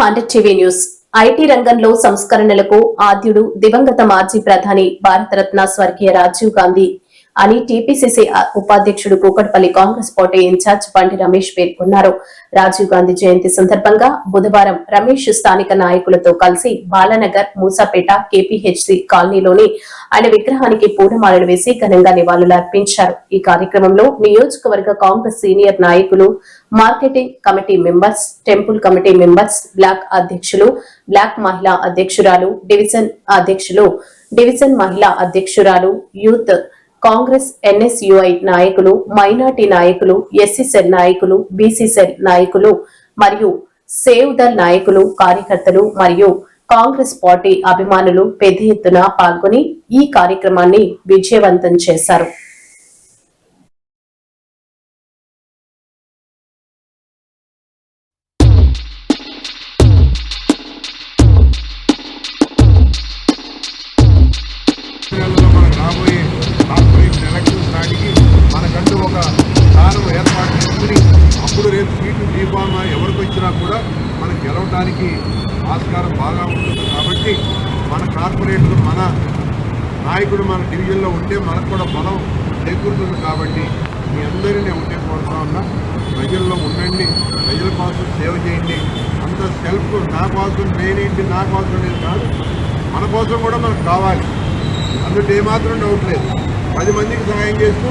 Hundred TV news. IT రంగంలో సంస్కరణలకు ఆద్యుడు దివంగత మాజీ ప్రధాని భారతరత్న స్వర్గీయ రాజీవ్ గాంధీ. అని టీపీసీసీ ఉపాధ్యక్షుడు కూకట్పల్లి కాంగ్రెస్ పార్టీ ఇన్ఛార్జ్ బండి రమేష్ పేర్కొన్నారు. రాజీవ్ గాంధీ జయంతి సందర్భంగా బుధవారం రమేష్ స్థానిక నాయకులతో కలిసి బాలానగర్ మూసాపేట కేపీహెచ్సి కాలనీలోని ఆయన విగ్రహానికి పూలమాలలు వేసి ఘనంగా నివాళులు అర్పించారు. ఈ కార్యక్రమంలో నియోజకవర్గ కాంగ్రెస్ సీనియర్ నాయకులు marketing committee members temple committee members block అధ్యక్షులు బ్లాక్ మహిళా అధ్యక్షురాలు డివిజన్ అధ్యక్షులు డివిజన్ మహిళా అధ్యక్షురాలు యూత్ కాంగ్రెస్ ఎన్ఎస్యుఐ నాయకులు మైనార్టీ నాయకులు ఎస్సీ సెల్ నాయకులు బీసీ సెల్ నాయకులు మరియు సేవ్ దల్ నాయకులు కార్యకర్తలు మరియు కాంగ్రెస్ పార్టీ అభిమానులు పెద్ద ఎత్తున పాల్గొని ఈ కార్యక్రమాన్ని విజయవంతం చేశారు. కంటూ ఒక స్థానం ఏర్పాటు చేసుకుని అప్పుడు రేపు సీటు దీపామ ఎవరికి వచ్చినా కూడా మనం గెలవడానికి ఆస్కారం బాగా ఉంటుంది. కాబట్టి మన కార్పొరేటర్ మన నాయకుడు మన డివిజన్లో ఉంటే మనకు కూడా బలం చేకూరుతుంది కాబట్టి మీ అందరినీ ఉంటే కోరుతా ఉన్నా ప్రజల్లో ఉండండి ప్రజల కోసం సేవ చేయండి. అంత సెల్ఫ్ నా కోసం నేనేంటి నా కోసం నేను కాదు మన కోసం కూడా మనకు కావాలి. అందులో ఏమాత్రం డౌట్ లేదు. పది మందికి సహాయం చేస్తూ